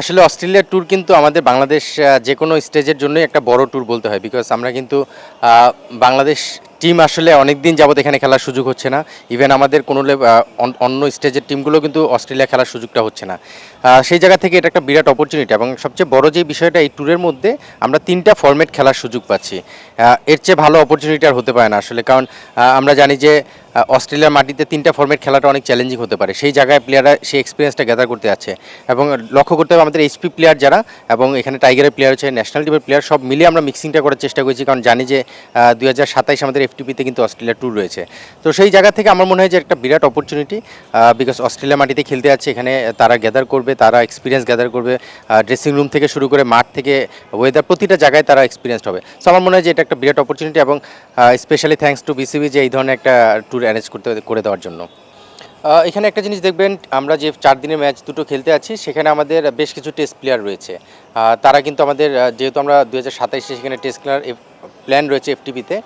আসলে অস্ট্রেলিয়ার ট্যুর কিন্তু আমাদের বাংলাদেশ যে কোনো স্টেজের জন্যই একটা বড় ট্যুর বলতে হয় বিকজ আমরা কিন্তু বাংলাদেশ টিম আসলে অনেক দিন যাবত এখানে খেলার সুযোগ হচ্ছে না। ইভেন আমাদের কোনো অন্য স্টেজের টিমগুলো কিন্তু অস্ট্রেলিয়া খেলার সুযোগটা হচ্ছে না। সেই জায়গা থেকে এটা একটা বিরাট অপরচুনিটি এবং সবচেয়ে বড় যে বিষয়টা এই ট্যুরের মধ্যে আমরা তিনটা ফরম্যাট খেলার সুযোগ পাচ্ছি। এর চেয়ে ভালো অপরচুনিটি আর হতে পারে না আসলে কারণ আমরা জানি যে অস্ট্রেলিয়ার মাটিতে তিনটা ফরম্যাট খেলাটা অনেক চ্যালেঞ্জিং হতে পারে। সেই জায়গায় প্লেয়াররা সেই এক্সপিরিয়েন্সটা গ্যাদার করতে যাচ্ছে। এবং লক্ষ্য করতে হবে আমাদের এইচপি প্লেয়ার যারা এবং এখানে টাইগারের প্লেয়ার আছে ন্যাশনাল টিমের প্লেয়ার সব মিলিয়ে আমরা মিক্সিংটা করার চেষ্টা করেছি কারণ জানি যে দুই হাজার সাতাইশ আমাদের এফটিপিতে কিন্তু অস্ট্রেলিয়া ট্যুর রয়েছে। তো সেই জায়গা থেকে আমার মনে হয় যে একটা বিরাট অপরচুনিটি বিকজ অস্ট্রেলিয়া মাটিতে খেলতে যাচ্ছে, এখানে তারা গ্যাদার করবে, তারা এক্সপিরিয়েন্স গ্যাদার করবে ড্রেসিং রুম থেকে শুরু করে মাঠ থেকে ওয়েদার প্রতিটা জায়গায় তারা এক্সপিরিয়েন্সড হবে। সো আমার মনে হয় যে এটা একটা বিরাট অপরচুনিটি এবং স্পেশালি থ্যাঙ্কস টু বিসিবি যে এই ধরনের একটা ট্যুর অ্যারেঞ্জ করতে, করে দেওয়ার জন্য। এখানে একটা জিনিস দেখবেন, আমরা যে চার দিনের ম্যাচ দুটো খেলতে আছি, সেখানে আমাদের বেশ কিছু টেস্ট প্লেয়ার রয়েছে। তারা কিন্তু আমাদের যেহেতু আমরা দু হাজার সেখানে টেস্ট খেলার প্ল্যান রয়েছে এফটিপিতে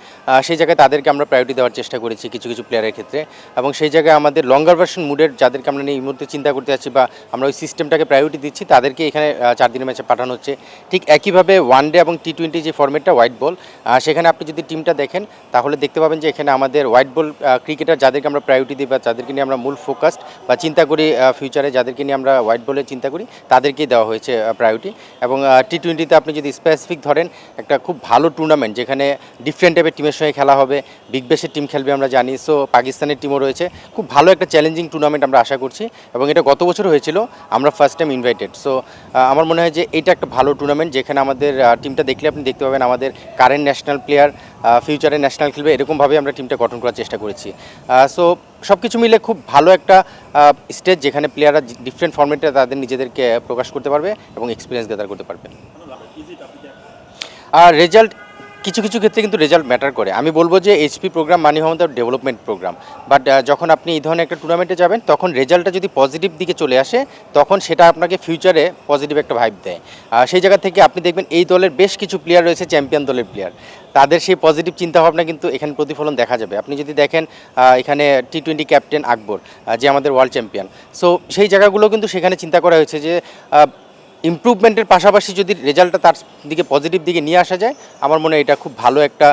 সেই জায়গায় তাদেরকে আমরা প্রায়োরিটি দেওয়ার চেষ্টা করেছি কিছু কিছু প্লেয়ারের ক্ষেত্রে। এবং সেই জায়গায় আমাদের লঙ্গার ভার্সন মুডের যাদেরকে আমরা নিয়ে এই মুহূর্তে চিন্তা করতে যাচ্ছি বা আমরা ওই সিস্টেমটাকে প্রায়োরিটি দিচ্ছি, তাদেরকে এখানে চার দিনের ম্যাচে পাঠানো হচ্ছে। ঠিক একইভাবে ওয়ান ডে এবং টি টোয়েন্টি যে ফর্মেটটা হোয়াইট বল সেখানে আপনি যদি টিমটা দেখেন, তাহলে দেখতে পাবেন যে এখানে আমাদের হোয়াইট বল ক্রিকেটার যাদেরকে আমরা প্রায়োরিটি দিই বা যাদেরকে নিয়ে আমরা মূল ফোকাসড বা চিন্তা করি ফিউচারে যাদেরকে নিয়ে আমরা হোয়াইট বলে চিন্তা করি, তাদেরকেই দেওয়া হয়েছে প্রায়োরিটি এবং টি টোয়েন্টিতে আপনি যদি স্পেসিফিক ধরেন, একটা খুব ভালো টুর্নামেন্ট যেখানে ডিফারেন্ট টাইপের টিমের সঙ্গে খেলা হবে। বিগ বেসের টিম খেলবে আমরা জানি। সো পাকিস্তানের টিমও রয়েছে। খুব ভালো একটা চ্যালেঞ্জিং টুর্নামেন্ট আমরা আশা করছি। এবং এটা গত বছর হয়েছিল আমরা ফার্স্ট টাইম ইনভাইটেড সো আমার মনে হয় যে এটা একটা ভালো টুর্নামেন্ট যেখানে আমাদের টিমটা দেখলে আপনি দেখতে পাবেন আমাদের কারেন্ট ন্যাশনাল প্লেয়ার ফিউচারে ন্যাশনাল খেলবে। এরকমভাবে আমরা টিমটা গঠন করার চেষ্টা করেছি। সো সব কিছু মিলে খুব ভালো একটা স্টেজ যেখানে প্লেয়াররা ডিফারেন্ট ফর্মেটে তাদের নিজেদেরকে প্রকাশ করতে পারবে এবং এক্সপিরিয়েন্স গ্যাদার করতে পারবে। আর রেজাল্ট কিছু কিছু ক্ষেত্রে কিন্তু রেজাল্ট ম্যাটার করে। আমি বলব যে এইচপি প্রোগ্রাম মানে আমাদের ডেভেলপমেন্ট প্রোগ্রাম বাট যখন আপনি এই ধরনের একটা টুর্নামেন্টে যাবেন, তখন রেজাল্টটা যদি পজিটিভ দিকে চলে আসে, তখন সেটা আপনাকে ফিউচারে পজিটিভ একটা ভাইব দেয়। সেই জায়গা থেকে আপনি দেখবেন এই দলের বেশ কিছু প্লেয়ার রয়েছে চ্যাম্পিয়ন দলের প্লেয়ার তাদের সেই পজিটিভ চিন্তাভাবনা কিন্তু এখানে প্রতিফলন দেখা যাবে। আপনি যদি দেখেন এখানে টি টোয়েন্টি ক্যাপ্টেন আকবর যে আমাদের ওয়ার্ল্ড চ্যাম্পিয়ন সো সেই জায়গাগুলো কিন্তু সেখানে চিন্তা করা হয়েছে যে ইমপ্রুভমেন্টের পাশাপাশি যদি রেজাল্টটা তার দিকে পজিটিভ দিকে নিয়ে আসা যায়, আমার মনে হয় এটা খুব ভালো একটা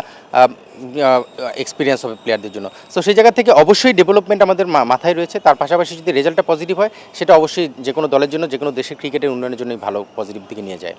এক্সপিরিয়েন্স হবে প্লেয়ারদের জন্য। সো সেই জায়গা থেকে অবশ্যই ডেভেলপমেন্ট আমাদের মাথায় রয়েছে। তার পাশাপাশি যদি রেজাল্টটা পজিটিভ হয়, সেটা অবশ্যই যে কোনো দলের জন্য, যে কোনো দেশের ক্রিকেটের উন্নয়নের জন্যই ভালো পজিটিভ দিকে নিয়ে যায়।